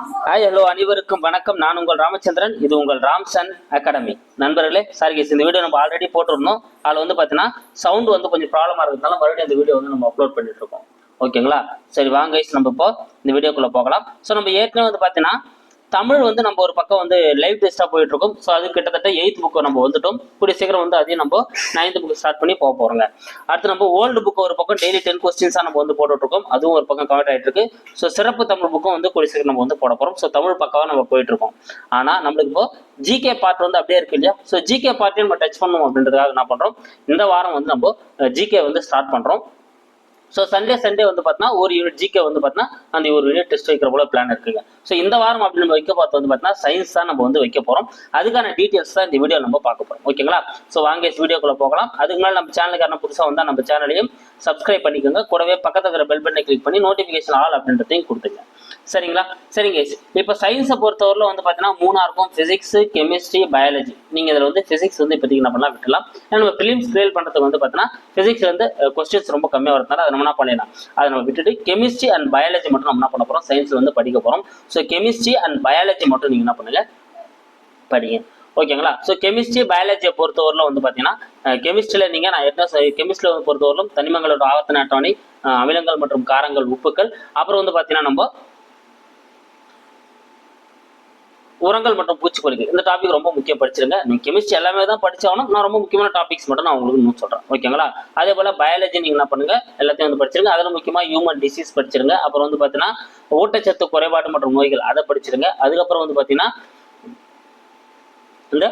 Hi hello அனைவருக்கும் வணக்கம். நான் உங்கள் ராமச்சந்திரன். இது உங்கள் ராம்சன் அகாடமி. நண்பர்களே சாரி கேஸ் இந்த வீடியோ நம்ம ஆல்ரெடி போட்டிருந்தோம். அதில் வந்து பார்த்தீங்கன்னா சவுண்ட் வந்து கொஞ்சம் ப்ராப்ளமாக இருக்கிறதுனால மறுபடியும் அந்த வீடியோ வந்து நம்ம அப்லோட் பண்ணிட்டு இருக்கோம். ஓகேங்களா சரி வாங்க நம்ம இப்போ இந்த வீடியோக்குள்ளே போகலாம். ஸோ நம்ம ஏற்கனவே வந்து பார்த்தீங்கன்னா தமிழ் வந்து நம்ம ஒரு பக்கம் வந்து லைவ் டெஸ்ட்டாக போயிட்டு இருக்கோம் ஸோ அது கிட்டத்தட்ட எயித் புக்கு நம்ம வந்துட்டோம். கூடிய சீக்கிரம் வந்து அதையும் நம்ம நைன்த் புக் ஸ்டார்ட் பண்ணி போக போகிறோங்க அடுத்து நம்ம ஓல்டு புக்கு ஒரு பக்கம் டெய்லி டென் கொஸ்டின்ஸாக நம்ம வந்து போட்டுட்ருக்கோம். அதுவும் ஒரு பக்கம் கவர் ஆகிட்டு இருக்கு ஸோ சிறப்பு தமிழ் புக்கும் வந்து கூடிய சீக்கிரம் நம்ம வந்து போட போகிறோம் ஸோ தமிழ் பக்கமாக நம்ம போயிட்டு இருக்கோம் ஆனால் நம்மளுக்கு இப்போ ஜிகே பார்ட் வந்து அப்படியே இருக்கு இல்லையா? ஸோ ஜிகே பார்ட்டையும் நம்ம டச் பண்ணணும் அப்படின்றதுக்காக என்ன பண்ணுறோம் இந்த வாரம் வந்து நம்ம ஜிகே வந்து ஸ்டார்ட் பண்ணுறோம் ஸோ சண்டே சண்டே வந்து பார்த்தீங்கன்னா ஒரு யூனிட் ஜிகே வந்து பார்த்தீங்கன்னா அந்த ஒரு யூனிட் டெஸ்ட் வைக்கிற போல பிளான் இருக்குங்க. ஸோ இந்த வாரம் அப்படி நம்ம வைக்க பார்த்து வந்து பார்த்தீங்கன்னா சயின்ஸ் தான் நம்ம வந்து வைக்க போகிறோம் அதுக்கான டீட்டெயில்ஸ் தான் இந்த வீடியோ நம்ம பார்க்க போகிறோம் ஓகேங்களா ஸோ வாங்க வீடியோக்குள்ளே போகலாம். அதுக்கு மேலே நம்ம சேனலுக்கான புதுசாக வந்தால் நம்ம சேனலையும் சப்ஸ்கிரைப் பண்ணிக்கோங்க. கூடவே பக்கத்தில் இருக்கிற பெல் பட்டனை கிளிக் பண்ணி நோட்டிஃபிகேஷன் ஆல் அப்படின்றதையும் கொடுத்துங்க சரிங்களா? சரிங்க இப்போ சயின்ஸை பொறுத்தவரையில் வந்து பார்த்தீங்கன்னா மூணாக இருக்கும் ஃபிசிக்ஸ் கெமிஸ்ட்ரி பயாலஜி நீங்கள் இதில் வந்து ஃபிசிக்ஸ் வந்து இப்போதைக்கு என்ன பண்ணலாம் விட்டுலாம் ஏன்னா நம்ம ஃபிலிம்ஸ் கிரியேட் பண்ணுறதுக்கு வந்து பார்த்தீங்கன்னா ஃபிசிக்ஸ் வந்து கொஸ்டின்ஸ் ரொம்ப கம்மியாக வரதுனால அதை நம்ம என்ன பண்ணிடலாம்? அதை நம்ம விட்டுட்டு கெமிஸ்ட்ரி அண்ட் பயாலஜி மட்டும் நம்ம என்ன பண்ண போகிறோம் சயின்ஸில் வந்து படிக்க போகிறோம் ஸோ கெமிஸ்ட்ரி அண்ட் பயாலஜி மட்டும் நீங்கள் என்ன பண்ணுங்க? படிங்க. ஓகேங்களா ஸோ கெமிஸ்ட்ரி பயாலஜியை பொறுத்தவரையிலும் வந்து பார்த்தீங்கன்னா கெமிஸ்ட்ரியில் நீங்கள் நான் என்ன கெமிஸ்ட்ரியில் பொறுத்தவரையிலும் தனிமங்களோட ஆவர்த்தன அட்டவணை அமிலங்கள் மற்றும் காரங்கள் உப்புக்கள். அப்புறம் வந்து பார்த்தீங்கன்னா நம்ம உரங்கள் மற்றும் பூச்சிக்கொல்லிகள். இந்த டாபிக் ரொம்ப முக்கியம் படிச்சிருங்க. நீங்க கெமிஸ்ட்ரி எல்லாமே தான் படிச்சாலும் நான் ரொம்ப முக்கியமான டாபிக்ஸ் மட்டும் நான் உங்களுக்கு இன்னும் சொல்றேன். ஓகேங்களா அதே போல பயாலஜி நீங்க என்ன பண்ணுங்க? எல்லாத்தையும் வந்து படிச்சிருங்க. அதில் முக்கியமா ஹியூமன் டிசீஸ் படிச்சிருங்க. அப்புறம் வந்து பார்த்தீங்கன்னா ஊட்டச்சத்து குறைபாடு மற்றும் நோய்கள் அதை படிச்சிருங்க. அதுக்கப்புறம் வந்து பார்த்தீங்கன்னா இந்த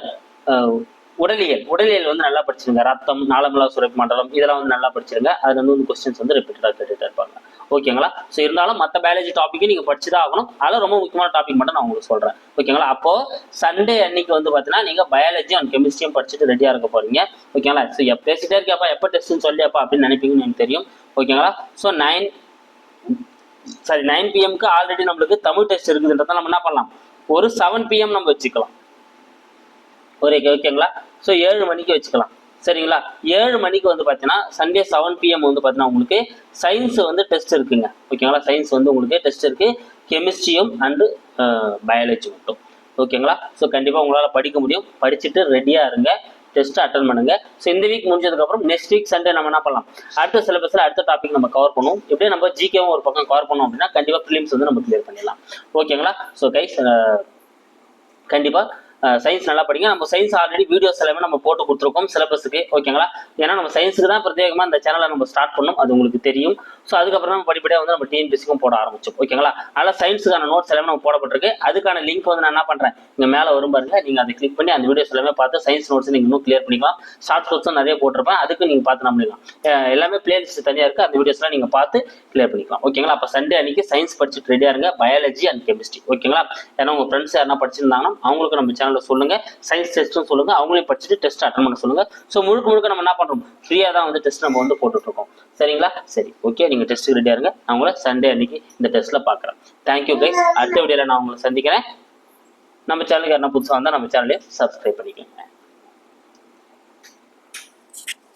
உடலியல் உடலியல் வந்து நல்லா படிச்சிருங்க. ரத்தம் நாளமலா சுரப்பு மண்டலம் இதெல்லாம் வந்து நல்லா படிச்சிருங்க. அது வந்து கொஸ்டின்ஸ் வந்து ரிப்பீட்டடாக கேட்டுட்டு இருப்பாங்க. ஓகேங்களா ஸோ இருந்தாலும் மற்ற பயாலஜி டாப்பிக்கும் நீங்கள் படிச்சு தான் ஆகணும். அதில் ரொம்ப முக்கியமான டாபிக் மட்டும் நான் உங்களுக்கு சொல்கிறேன் ஓகேங்களா அப்போ சண்டே அன்னைக்கு வந்து பார்த்தீங்கன்னா நீங்கள் பயாலஜி அண்ட் கெமிஸ்ட்ரியும் படிச்சுட்டு ரெடியாக இருக்க போறீங்க. ஓகேங்களா ஸோ எப்போ பேசிட்டே இருக்கியாப்பா? எப்போ டெஸ்ட்னு சொல்லியாப்பா? அப்படின்னு நினைப்பீங்கன்னு எனக்கு தெரியும். ஓகேங்களா ஸோ நைன் சாரி நைன் பிஎம்க்கு ஆல்ரெடி நம்மளுக்கு தமிழ் டெஸ்ட் இருக்குதுன்றத நம்ம என்ன பண்ணலாம்? ஒரு செவன் பிஎம் நம்ம வச்சுக்கலாம். ஓகே ஓகேங்களா ஸோ ஏழு மணிக்கு வச்சுக்கலாம். சரிங்களா? ஏழு மணிக்கு வந்து பார்த்தீங்கன்னா சண்டே செவன் பிஎம் வந்து பார்த்தீங்கன்னா உங்களுக்கு சயின்ஸ் வந்து டெஸ்ட் இருக்குங்க. ஓகேங்களா சயின்ஸ் வந்து உங்களுக்கு டெஸ்ட் இருக்குது கெமிஸ்ட்ரியும் அண்டு பயாலஜி மட்டும். ஓகேங்களா ஸோ கண்டிப்பாக உங்களால் படிக்க முடியும். படிச்சுட்டு ரெடியாக இருங்க. டெஸ்ட்டு அட்டன் பண்ணுங்க. ஸோ இந்த வீக் முடிஞ்சதுக்கப்புறம் நெக்ஸ்ட் வீக் சண்டே நம்ம என்ன பண்ணலாம்? அடுத்த சிலபஸில் அடுத்த டாபிக் நம்ம கவர் பண்ணுவோம். எப்படியும் நம்ம ஜிகேவும் ஒரு பக்கம் கவர் பண்ணோம் அப்படின்னா கண்டிப்பாக ஃபிலிம்ஸ் வந்து நம்ம கிளியர் பண்ணிடலாம். ஓகேங்களா ஸோ கைஸ் கண்டிப்பாக சயின்ஸ் நல்லா படிங்க நம்ம சயின்ஸ் ஆல்ரெடி வீடியோஸ் எல்லாமே நம்ம போட்டு கொடுத்துருக்கோம் சிலபஸுக்கு ஓகேங்களா ஏன்னா நம்ம சயின்ஸுக்கு தான் பிரத்யேகமாக இந்த சேனலை நம்ம ஸ்டார்ட் பண்ணோம் அது உங்களுக்கு தெரியும். ஸோ அதுக்கப்புறம் நம்ம படிப்படியாக வந்து நம்ம டிஎன்பிசிக்கும் போட ஆரம்பிச்சோம். ஓகேங்களா அதனால் சயின்ஸுக்கான நோட்ஸ் எல்லாமே நம்ம போடப்பட்டிருக்கு. அதுக்கான லிங்க் வந்து நான் என்ன பண்ணுறேன் இங்கே மேலே வரும் பாருங்க. நீங்கள் அதை கிளிக் பண்ணி அந்த வீடியோஸ் எல்லாமே பார்த்து சயின்ஸ் நோட்ஸ் நீங்கள் இன்னும் கிளியர் பண்ணிக்கலாம். ஷார்ட் நோட்ஸும் நிறைய போட்டிருப்பேன். அதுக்கு நீங்கள் பார்த்து நம்ம பண்ணிக்கலாம். எல்லாமே பிளேலிஸ்ட் தனியாக இருக்குது அந்த வீடியோஸ்லாம் நீங்கள் பார்த்து கிளியர் பண்ணிக்கலாம். ஓகேங்களா அப்போ சண்டே அன்னைக்கு சயின்ஸ் படிச்சுட்டு ரெடியாக இருங்க. பயாலஜி அண்ட் கெமிஸ்ட்ரி ஓகேங்களா ஏன்னா உங்கள் ஃப்ரெண்ட்ஸ் யாரா படிச்சிருந்தாங்கன்னா அவங்களுக்கு நம்ம சேனலில் சொல்லுங்கள் சயின்ஸ் டெஸ்ட்டும் சொல்லுங்கள் அவங்களையும் படிச்சுட்டு டெஸ்ட் அட்டன் பண்ண சொல்லுங்கள் ஸோ முழுக்க முழுக்க நம்ம என்ன பண்ணுறோம் ஃப்ரீயாக தான் வந்து டெஸ்ட் நம்ம வந்து போட்டுட்ருக்கோம். சரிங்களா? சரி ஓகே நீங்கள் டெஸ்ட் ரெடியாக இருங்க. நான் உங்களை சண்டே அன்னைக்கு இந்த டெஸ்ட்டில் பார்க்குறேன். தேங்க்யூ கைஸ் அடுத்த வீடியோவில் நான் உங்களை சந்திக்கிறேன். நம்ம சேனலுக்கு யாரா புதுசாக வந்தால் நம்ம சேனலையும் சப்ஸ்கிரைப் பண்ணிக்கோங்க.